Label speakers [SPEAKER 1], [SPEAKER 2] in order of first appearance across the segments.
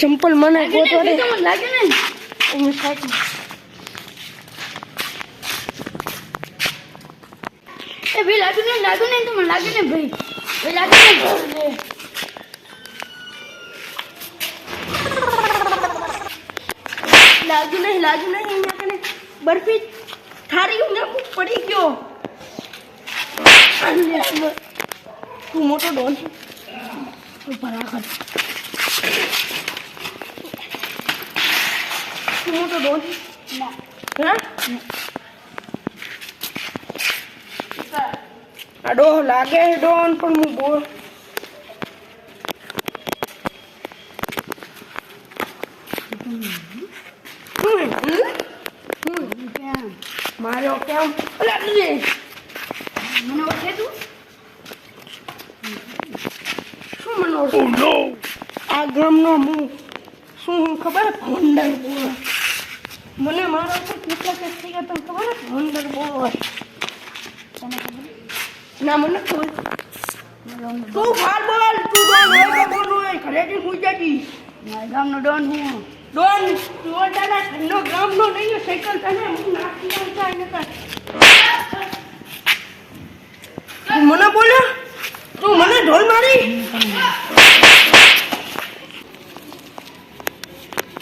[SPEAKER 1] ચંપલ મને
[SPEAKER 2] લાગે
[SPEAKER 1] ગોતો
[SPEAKER 2] ને
[SPEAKER 1] રે
[SPEAKER 2] ભાઈ તમને લાગે ને
[SPEAKER 1] એની સાઈડ
[SPEAKER 2] એ ભાઈ લાગ્યું ને લાગ્યું ને તમને લાગે ને ભાઈ ભાઈ લાગે ને
[SPEAKER 1] લાગ્યું નહીં લાગ્યું નહીં અહીંયા કને બરફી થારી ને પડી ગયો તું મોટો ડોન છે તું તું મોટો ડોન છે
[SPEAKER 2] ના
[SPEAKER 1] હા? આ ડો લાગે છે ડોન પણ હું બોલ. મારો કેમ? અલા,
[SPEAKER 2] મને ઓળખે તું?
[SPEAKER 1] શું મને ઓળખે? આ ગામનો હું. શું હું ખબર? ભંડર બોલ. મને મારો કેટલા કેસ થઈ ગયા તમને ખબર છે? અંદર બહુ
[SPEAKER 2] તને ખબર
[SPEAKER 1] ના મને ખબર. તું ફાર બોલ તું ડોન હોય તો બોલ હોય? ઘરેથી સુઈ જતી
[SPEAKER 2] મારા ગામનો ડોન હું.
[SPEAKER 1] ડોન તું તારા ઘરનો ગામનો નહીં સાયકલ તને હું નાખી છું આને મને બોલ્યો તું મને ઢોલ મારી?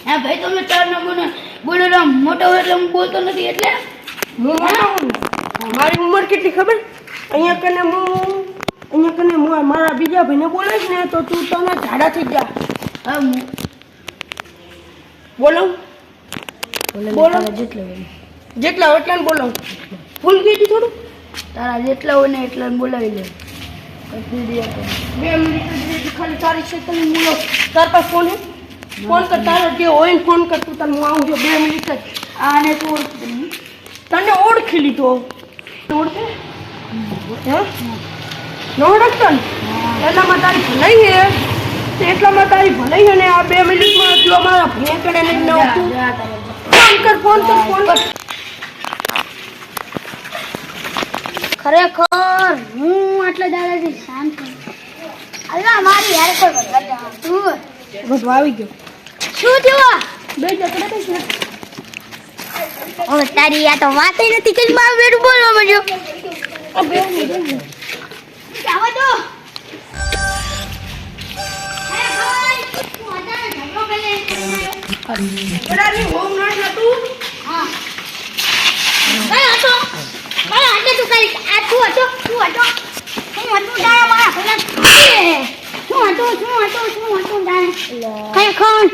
[SPEAKER 2] હા ભાઈ તમે ચાર ના બોલો રામ મોટો એટલે હું બોલતો નથી એટલે?
[SPEAKER 1] મારી ઉંમર કેટલી ખબર? અહીંયા કને હું અહીંયા કને હું મારા બીજા ભાઈને બોલે ને તો તું તને ઝાડા થઈ જા.
[SPEAKER 2] હા
[SPEAKER 1] બોલો.
[SPEAKER 2] બોલે. જેટલા
[SPEAKER 1] જેટલો એટલા બોલો. ફૂલ કીધું થોડું?
[SPEAKER 2] તારા જેટલા હોય ને એટલા બોલાવી લે.
[SPEAKER 1] બે મિનિટ. ખાલી તારી છે તમે બોલો. તાર પાસે ફોન હે? ફોન કરતા જે હોય ને ફોન કર તને હું આવું છું બે મિનિટ જ.
[SPEAKER 2] આને તું
[SPEAKER 1] તને ઓળખી લીધો. ઓળખે? ન ઓળખતો ને? એટલામાં તારી ભલાઈ હે. એટલામાં તારી ભલાઈ હે ને આ બે મિનિટમાં જો મારા ભેંકડે ન
[SPEAKER 2] જા.
[SPEAKER 1] ફોન કર ફોન કર ફોન કર.
[SPEAKER 2] ખરેખર હું આટલા દાદાજી શાંત અલ્લા મારી યાર કોઈ તું
[SPEAKER 1] બધું આવી ગયો.
[SPEAKER 2] શું થયું
[SPEAKER 1] બે જકડે કઈ છે
[SPEAKER 2] હવે તારી આ તો વાત નથી કે મારું બેટું બોલવા મળ્યો
[SPEAKER 1] આ બે મિનિટ
[SPEAKER 2] આવા દો
[SPEAKER 1] બરાબર હોમ ના હતું
[SPEAKER 2] હા. કઈ હતો કઈ hatte તું કઈ આ તું હતો તું હતો શું હતું તારા મારા ભલા શું હતું શું હતું શું હતું તારે ખરેખર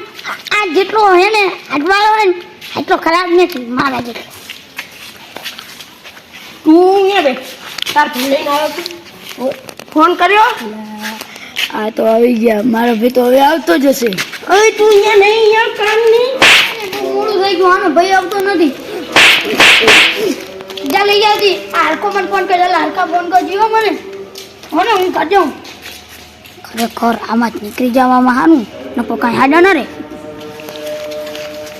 [SPEAKER 2] આ જેટલો હે ને અટવાળો હે ને એટલો ખરાબ નથી મારા જેટલો.
[SPEAKER 1] તું અહીંયા બે તાર લઈને આવ્યો ફોન કર્યો?
[SPEAKER 2] આ તો આવી ગયા. મારો ભાઈ તો હવે આવતો જ હશે.
[SPEAKER 1] હવે તું અહીંયા નહીં અહીંયા કામ નહીં.
[SPEAKER 2] મોડું થઈ ગયું. આનો ભાઈ આવતો નથી. જા લઈ આવતી આ હરકો મને ફોન કરે. હરકા ફોન કર. જીવો મને. હો ને હું કરજો ખરેખર આમાં જ નીકળી જવામાં હાનું નકો કાંઈ હાડા ન રે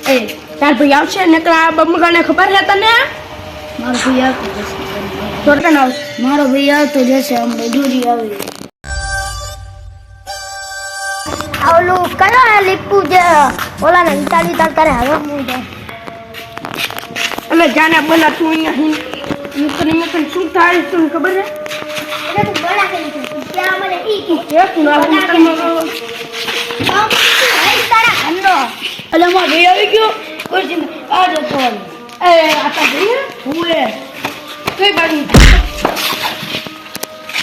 [SPEAKER 1] એ તાર ભાઈ આવશે ને આ બમગાને ખબર છે તને?
[SPEAKER 2] મારો ભાઈ આવતો જશે
[SPEAKER 1] ધોરકન આવ
[SPEAKER 2] મારો ભાઈ આવતો જશે હમણાં દૂરી આવી ઓલું કરો લીપુ જે ઓલા ને વિતાડી તાર કરે હવે હું જાય.
[SPEAKER 1] એટલે જાને બોલા તું અહીંયા હિન મૂકની મૂકની શું થાય તું ખબર છે?
[SPEAKER 2] એટલે તું બોલા કે ત્યાં મને ઈ
[SPEAKER 1] એક ના હું
[SPEAKER 2] ઘરનો
[SPEAKER 1] એટલે મારો ભાઈ આવી ગયો? કોઈ આ જતો એ આ તાર ભાઈ હું એ. કઈ બાજુ?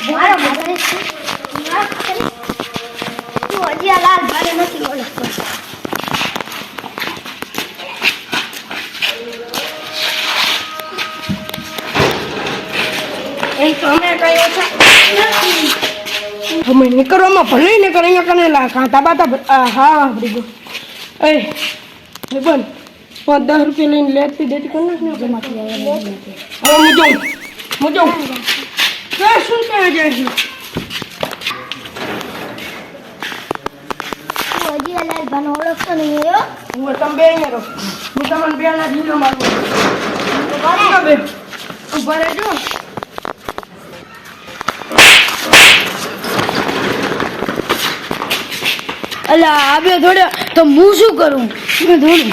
[SPEAKER 2] મારો મગજ તું હજી આ લાલ ભારે નથી ઓળખતો.
[SPEAKER 1] એ તમે ઓછા નથી. અમે નીકળવામાં ભલે નીકળ અહીંયા કને લાખ બાટા ભ- હા વાપરી ગયો એ બન પાંચ દસ રૂપિયા લઈને લેતી દેતી કરી નાખ ને હવે હું જાઉં હું જાઉં શું કહે જાય છે
[SPEAKER 2] હજી
[SPEAKER 1] હું તમે રહો હું તમને બે ના ઢીલો મારું બે ઊભા રહેજો
[SPEAKER 2] અલા, આ બે તો હું શું કરું? મેં થોડું